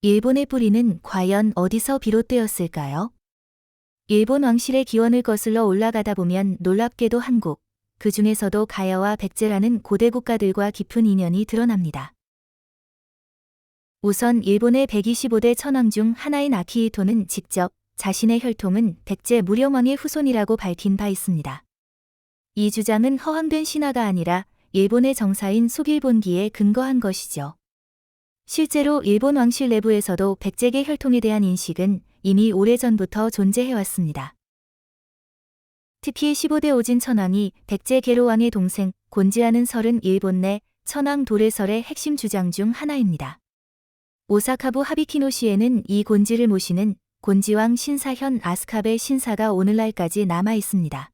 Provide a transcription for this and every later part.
일본의 뿌리는 과연 어디서 비롯되었을까요? 일본 왕실의 기원을 거슬러 올라가다 보면 놀랍게도 한국, 그 중에서도 가야와 백제라는 고대 국가들과 깊은 인연이 드러납니다. 우선 일본의 125대 천왕 중 하나인 아키히토는 직접 자신의 혈통은 백제 무령왕의 후손이라고 밝힌 바 있습니다. 이 주장은 허황된 신화가 아니라 일본의 정사인 속일본기에 근거한 것이죠. 실제로 일본 왕실 내부에서도 백제계 혈통에 대한 인식은 이미 오래전부터 존재해왔습니다. 특히 15대 오진 천왕이 백제 계로 왕의 동생 곤지라는 설은 일본 내 천왕 도래설의 핵심 주장 중 하나입니다. 오사카부 하비키노시에는 이 곤지를 모시는 곤지왕 신사현 아스카베 신사가 오늘날까지 남아 있습니다.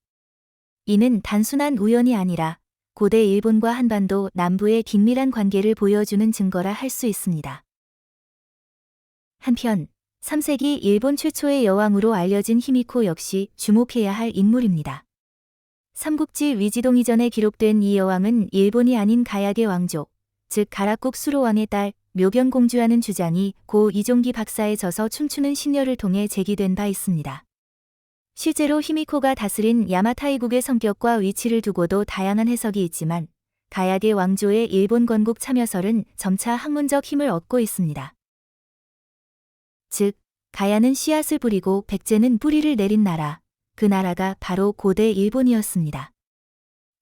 이는 단순한 우연이 아니라 고대 일본과 한반도 남부의 긴밀한 관계를 보여주는 증거라 할 수 있습니다. 한편 3세기 일본 최초의 여왕으로 알려진 히미코 역시 주목해야 할 인물입니다. 삼국지 위지동 이전에 기록된 이 여왕은 일본이 아닌 가야계 왕족, 즉 가락국 수로왕의 딸 묘견공주라는 주장이 고 이종기 박사의 저서 춤추는 신녀를 통해 제기된 바 있습니다. 실제로 히미코가 다스린 야마타이국의 성격과 위치를 두고도 다양한 해석이 있지만 가야계 왕조의 일본 건국 참여설은 점차 학문적 힘을 얻고 있습니다. 즉, 가야는 씨앗을 뿌리고 백제는 뿌리를 내린 나라, 그 나라가 바로 고대 일본이었습니다.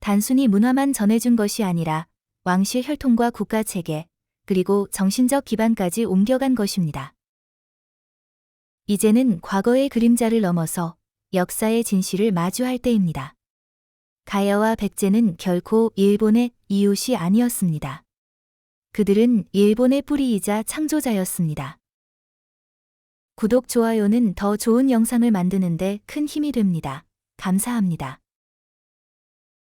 단순히 문화만 전해준 것이 아니라 왕실 혈통과 국가 체계, 그리고 정신적 기반까지 옮겨간 것입니다. 이제는 과거의 그림자를 넘어서 역사의 진실을 마주할 때입니다. 가야와 백제는 결코 일본의 이웃이 아니었습니다. 그들은 일본의 뿌리이자 창조자였습니다. 구독, 좋아요는 더 좋은 영상을 만드는데 큰 힘이 됩니다. 감사합니다.